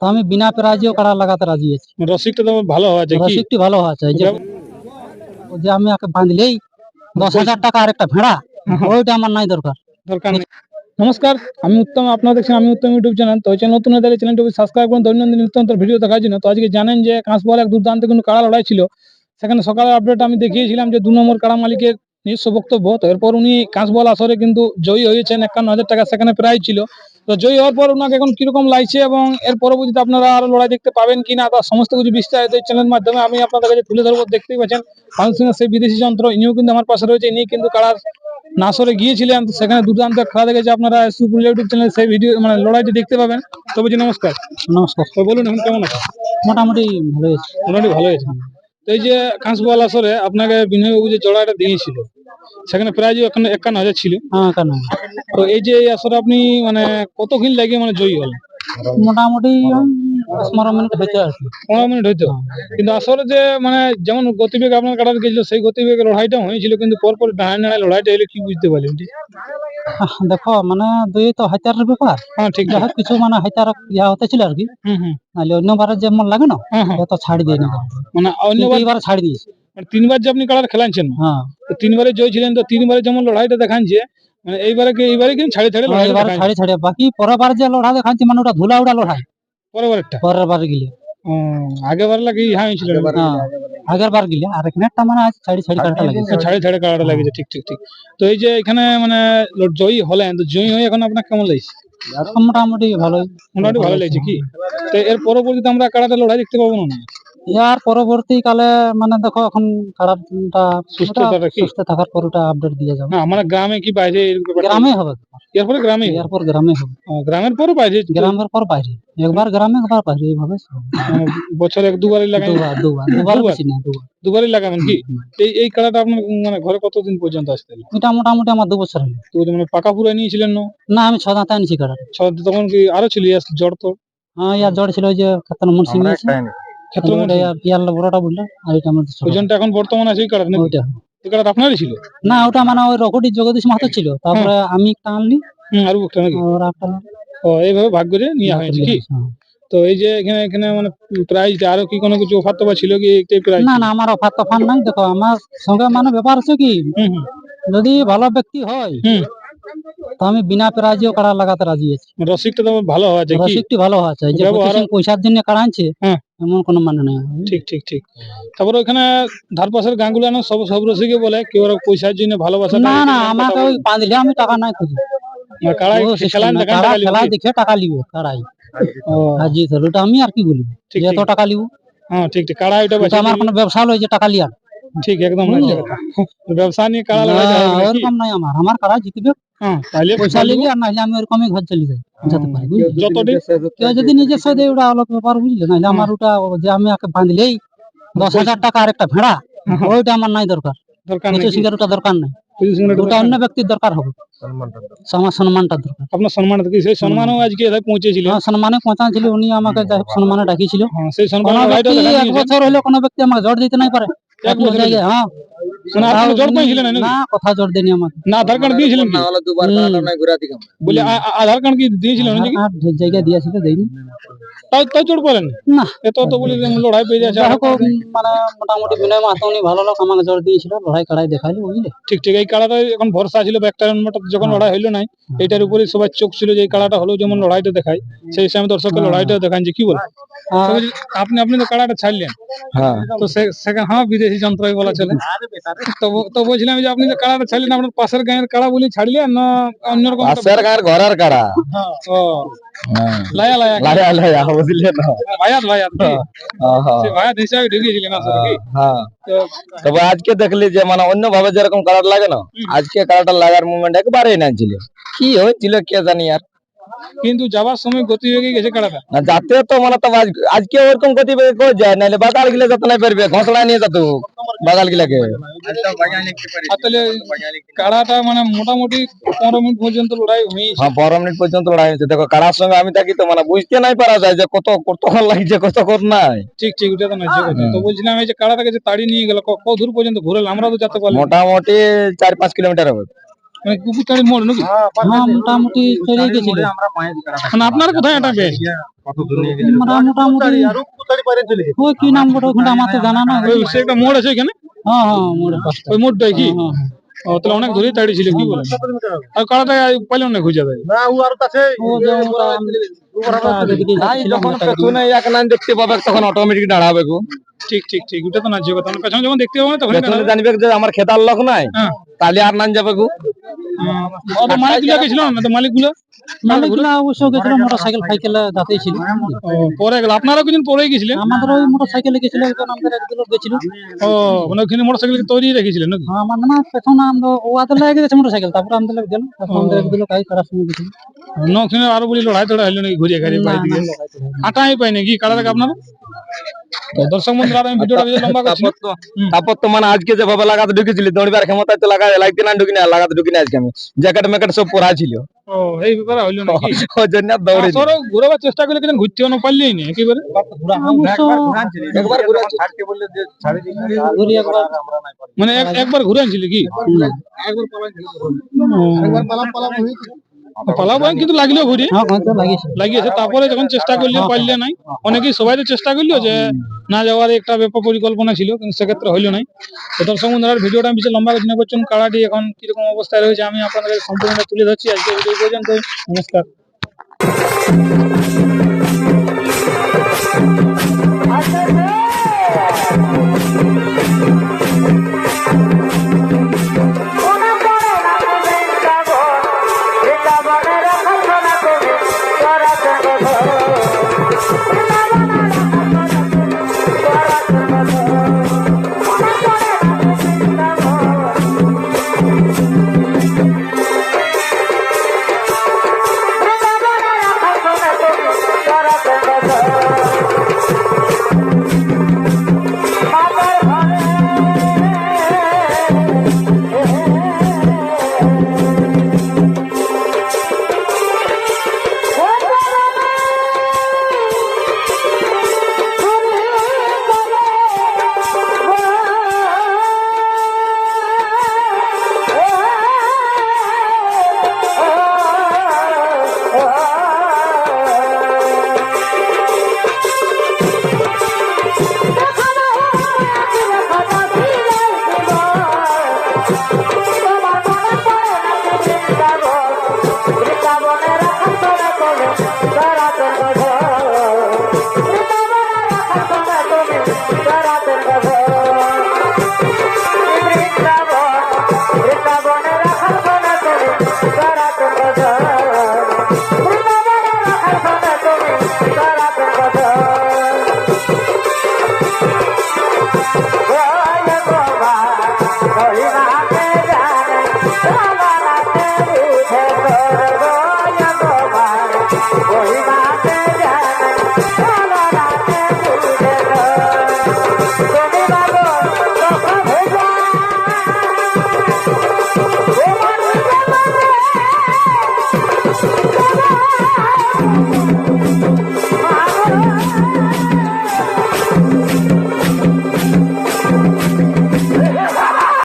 তো আমি বিনা প্রাইজেও কাড়া লাগাতে রাজি আছি। রসিকটা তো ভালো আছে কি? রসিকটি ভালো আছে এই যে আমি আগে বাঁধলেই দশ হাজার টাকা আর একটা ভেড়া ওইটা আমার নাই দরকার। দরকার নেই। নমস্কার আমি উত্তম আপনারা দেখছেন আমি উত্তম ইউটিউব চ্যানেল। তো চ্যানেল নতুন হয়ে চ্যানেলটি সাবস্ক্রাইব করুন। দৈনন্দিন নিত্য নতুন ভিডিও দেখার জন্য। তো আজকে জানেন যে কাঁচবল এক দুর্দান্ত কিন্তু কাড়া লড়াই ছিল। সেখানে সকালের আপডেট আমি দেখিয়েছিলাম যে দু নম্বর কাড়া মালিকের নিজস্ব বক্তব্য। তো এরপর উনি কাঁচবল আসরে কিন্তু জয়ী হয়েছেন। একান্ন হাজার টাকা সেখানে প্রাইজ ছিল। তো জয়ী হওয়ার পর ওনাকে এখন কীরকম লাগছে এবং এর পরবর্তীতে আপনারা আরও লড়াই দেখতে পাবেন কিনা তার সমস্ত কিছু বিস্তারিত এই চ্যানেলের মাধ্যমে আমি আপনাদের কাছে তুলে ধরবো দেখতেই পাচ্ছেন। মানুষ সেই বিদেশি যন্ত্র ইনিও কিন্তু আমার পাশে রয়েছে ইনি কিন্তু কাড়ার নাসরে গিয়েছিলেন। সেখানে দুর্দান্ত খেলা দেখেছে আপনারা সুপুর ইউটিউব চ্যানেলে সেই ভিডিও মানে লড়াইটি দেখতে পাবেন। তো বলছি নমস্কার। নমস্কার। তো বলুন এখন কেমন আছে মোটামুটি ভালো হয়েছে মোটামুটি ভালো হয়েছে তো এই যে কাঁচবল আসরে আপনাকে বিনয়বাবু যে জোড়াটা দিয়েছিল সেখানে প্রায় এখানে একান্ন হাজার ছিল। হ্যাঁ তো এই যে এই আসরে আপনি মানে কত কিল লাগিয়ে মানে জয়ী হলেন? মোটামুটি পনেরো মিনিট পনেরো মিনিট হইতো কিন্তু আসলে যে মানে যেমন গতিবেগ আপনার কাটার গেছিল সেই গতিবেগ লড়াইটা হয়েছিল কিন্তু পরপর ডাঁড়ায় ডাঁড়ায় লড়াইটা এলে কি বুঝতে পারলেন দেখো মানে দুই তো হাইতারের ব্যাপার। হ্যাঁ ঠিক যাই কিছু মানে হাইতার ইয়া হতে ছিল আর কি। হুম হুম। নাহলে অন্যবারে যেমন লাগে না হ্যাঁ তো ছাড়ি দিয়ে না মানে অন্যবার ছাড়ি দিয়েছে। মানে তিনবার যে আপনি কালার খেলাচ্ছেন হ্যাঁ। তিনবারে জয় ছিলেন তো তিনবারে যেমন লড়াইটা দেখাচ্ছে মানে এইবারে কি এইবারে কিন্তু ছাড়ে ছাড়ে দেখাচ্ছে। ছাড়ি ছাড়ি। বাকি পরের বার যে লড়া দেখাচ্ছি মানে ওটা ধুলা উড়া লড়াই। পরের বারেরটা পরের বার গিলে আগের বার লাগে হ্যাঁ হয়েছিল হ্যাঁ। আগের বার গিলে। আর এখানে একটা মানে আছে ছাড়ি ছাড়ি কাটা লাগে ছাড়ে ছাড়ে কালারটা লাগিয়েছে ঠিক ঠিক ঠিক। তো এই যে এখানে মানে জয়ী হলেন তো জয়ী হয়ে এখন আপনার কেমন লাগছে? মোটামুটি ভালোই। মোটামুটি ভালো লাগছে কি? তো এর পরবর্তীতে আমরা কাড়াটা লড়াই দেখতে পাবো না ইয়ার পরবর্তীকালে মানে দেখো এখন খারাপটা সুস্থ থাকা কি? সুস্থ থাকার পর ওটা আপডেট দিয়ে যাবে। হ্যাঁ মানে গ্রামে কি বাইরে গ্রামে হবে। এরপরে গ্রামে এরপর গ্রামে হবে। গ্রামের পরে বাইরে? গ্রামের পর বাইরে। একবার গ্রামে একবার বাইরে এইভাবে বছর এক দুবারই লাগাই দুবার দুবার? বেশি না দুবার। দুবারই লাগাবেন কি? এই এই কাড়াটা আপনার মানে ঘরে কতদিন পর্যন্ত আসতে এটা মোটামুটি আমার দু বছর হলো। তো মানে পাকা পুরা নিয়েছিলেন না? না আমি ছ দাঁতে আনছি কাটা ছ- তখন কি আরও ছিল জ্বর তো? হ্যাঁ ইয়ার জড় ছিল ওই যে খেতন মুন্সি নিয়েছে। ক্ষেত্র ওইটা ইয়ার পিয়ার বড়টা বুঝলো আর এটা আমাদের ওজনটা এখন বর্তমানে আছে ওই কাড়াটা ওইটা। এই কাড়াটা আপনারই ছিল? না ওটা মানে ওই রঘুটি জগদীশ মাহাতো ছিল। তারপরে আমি একটা আনলি। আর একটা নাকি? আর একটা ও এইভাবে ভাগ করে নেওয়া হয়েছে কি? হ্যাঁ। তো এই যে এখানে এখানে মানে আরও কি কোনো কিছু অফার ছিল কি না না আমার অফার তফার নাই। দেখো আমার সঙ্গে মানে ব্যাপার আছে কি যদি ভালো ব্যক্তি হয় তো আমি বিনা প্রাইজেও কাড়া লাগাতে রাজি আছি? রসিকটা তো ভালো আছে কি? রসিকটি ভালো আছে যে পয়সার জন্য কাড়া আনছে হ্যাঁ। এমন কোনো মানে নেই ঠিক ঠিক ঠিক। তারপরে ওখানে ধারপাশের গাঙ্গুলা না সব সব রসিকে বলে কেউ ওরা পয়সার জন্য ভালোবাসা না না আমাকে ওই আমি টাকা নাই খুঁজি। কাড়াই লিখে। দেখে টাকা লিবে কাড়াই। ও, আর জি স্যার ওটা আমি আর কি বলি ঠিক এত টাকা লিব। হ্যাঁ ঠিক ঠিক। কাড়া ওইটা ওটা আমার কোনো ব্যবসা লয় যে টাকা লিয়ার। ঠিক একদম। ব্যবসা নিয়ে কাড়া না, লাগা ওরকম নাই আমার। আমার কাড়া জিতবে হ্যাঁ তাহলে পয়সা লিবি আর নাহলে আমি ওরকমই ঘর চলে যাই যেতে পারি বুঝলি? যতটি কেউ যদি নিজস্ব দেয় ওটা আলাদা ব্যাপার বুঝলে নাহলে আমার ওটা যে আমি আগে বাঁধলেই দশ হাজার টাকা আর একটা ভেড়া ওইটা আমার নাই দরকার দরকার নেই পঁচিশ সিঙ্গের ওটা দরকার নাই পঁচিশ মিনিট ওটা অন্য ব্যক্তির দরকার হবে আমার সম্মানটা দরকার আপনার সম্মান কি সেই সম্মানও আজকে এসে পৌঁছেছিল হ্যাঁ, সম্মানে পৌঁছাছিল উনি আমাকে যাই হোক সম্মানে ডাকিছিল হ্যাঁ সেই সম্মান কোনো লড়াইটা ব্যক্তি দেখা এক নিয়েছেন। বছর হলে কোনো ব্যক্তি আমাকে জোর দিতে নাই পারে এক এখনও বছর জায়গায়, হ্যাঁ মানে আপনি তাও জোর উনি- পাইছিলেন নাকি? না কথা জোর দেনি আমাকে না আধার কার্ড দিয়েছিলেন কি? হুম। বলে আ- আ- আধার কার্ড কি দিয়েছিলেন নাকি? আর ঢের জায়গায় দিয়েছিল দেয়নি। জোর না। এত লড়াই পেয়ে যাচ্ছে মানে মোটামুটি বিনয় মাহাতো উনি ভালো লোক আমাকে জোর দিয়েছিল লড়াই কড়াই দেখাইলো বুঝলে। ঠিক ঠিক এই কাড়াটা এখন ভরসা ছিল ব্যাকটার যখন লড়াই হইল নাই এটার উপরে সবার চোখ ছিল যে এই কাড়াটা হলো যেমন লড়াইটা দেখায় সেই সময় দর্শকের লড়াইটা দেখান যে কি বলে? আপনি আপনি তো কাড়াটা ছাড়লেন। হ্যাঁ। তো সেখানে হ্যাঁ বিদেশি যন্ত্রই বলা চলে। তো তো বলছিলাম যে আপনি যে কাড়াটা ছাড়লেন আপনার পাশের গাঁয়ের কাড়া বলি ছাড়লেন না অন্যরকম পাশের গায়ের ঘরের কাড়া? ও। হ্যাঁ লায়া লায়া লায়া লায়া। বুঝলে না। ভায়াত ভায়াত। কি? সে ভায়াত হিসাবে ঢুকিয়েছিলেন আসলে কি? হ্যাঁ। তবে আজকে দেখলি যে মানে অন্য ভাবে যেরকম কালার লাগে না আজকে কালারটা লাগার মুভমেন্ট একবারেই না ছিল। কি হয়েছিল কে জানি আর। কিন্তু যাবার সময় গতি হয়ে গেছে কাড়াটা না যাতে তো মানে তো আজকে ওরকম গতিবেগে কই যায়? নাহলে বাগাল গেলে যেতে নাই পারবে ঘোষলা নিয়ে যেত বাগাল গুলাকে আর তাহলে কাড়াটা মানে মোটামুটি পনেরো মিনিট পর্যন্ত লড়াই হয়েছে হ্যাঁ পনেরো মিনিট পর্যন্ত লড়াই হয়েছে। দেখো কাড়ার সঙ্গে আমি থাকি তো মানে বুঝতে নাই পারা যায় যে কত কতক্ষণ লাগছে কত কত নাই। ঠিক ঠিক ওটা তো না। তো বলছিলাম এই যে কাড়াটাকে যে তাড়ি নিয়ে গেল ক- কত দূর পর্যন্ত ঘুরে আমরা তো যেতে পারলাম মোটামুটি চার পাঁচ কিলোমিটার হবে। মানে মোড় নাকি? হ্যাঁ মোটামুটি চলে গেছিল। মানে আপনার কোথায় এটা বেশ? মোটামুটি ওই কি নাম বটে? ওখানটা আমার তো জানা না ওই একটা মোড় আছে এখানে। হ্যাঁ হ্যাঁ মোড়ের ওই মোড়টাই কি? হ্যাঁ, ও তাহলে অনেক কি বলে আর না খুঁজে ও যখন পেছনে এক লাইন দেখতে পাবে তখন অটোমেটিক দাঁড়াবে গো। ঠিক ঠিক ঠিক। ওটা তো না যে কথা। পেছনে যখন দেখতে পাবো তখন জানবে যে আমার খেতার লোক নাই হ্যাঁ। তাহলে আর নান যাবে গো। গেছিল না তো অবশ্য গেছিল মোটরসাইকেল যাতেই ছিল। পরে গেল। আপনারা কিছুদিন পরেই গেছিলেন? আমাদের ওই মোটরসাইকেলে গেছিল একজন আমাদের একদিন গেছিল। ও মানে ওখানে সাইকেল তৈরি রেখেছিলেন নাকি? হ্যাঁ, আমাদের না পেছনে আমরা ও লাগে গেছে মোটরসাইকেল তারপরে আমাদের লাগে গেল আমাদের একদিন কাজ করার সময় গেছিল আরও বলি লড়াই টড়াই হলো নাকি ঘুরিয়ে দিকে? আটাই পাই নাকি? থাকে আপনারা? দর্শক বন্ধুরা আর আমি ভিডিওটা বেশি লম্বা করছি তারপর তো মানে আজকে যেভাবে লাগাতে ঢুকেছিলি দৌড়বার ক্ষমতা তো লাগা লাগতে না ঢুকিনি আর লাগাতে ঢুকিনি আজকে আমি। জ্যাকেট ম্যাকেট সব পরা ছিল। ও এই ব্যাপারে হইল নাকি? ওই জন্য দৌড়ে আসরে ঘুরাবার চেষ্টা করলে কিন্তু ঘুরতেও না পারলেই না একেবারে। একবার ঘুরে ঘুরি একবার মানে একবার ঘুরে আনছিল কি পালাও ভাই কিন্তু লাগল ঘুরি। হ্যাঁ লাগিয়েছে। লাগিয়েছে তারপরে যখন চেষ্টা করলে পারলে নাই। অনেকেই সবাই তো চেষ্টা করল যে না যাওয়ার একটা ব্যাপক পরিকল্পনা ছিল কিন্তু সেক্ষেত্রে হইল নাই। তো দর্শক বন্ধুরা ভিডিওটা আমি বেশি লম্বা করছি না করছেন কাড়াটি এখন কীরকম অবস্থায় রয়েছে আমি আপনাদের সম্পূর্ণ তুলে ধরছি। আজকে ভিডিও পর্যন্ত নমস্কার।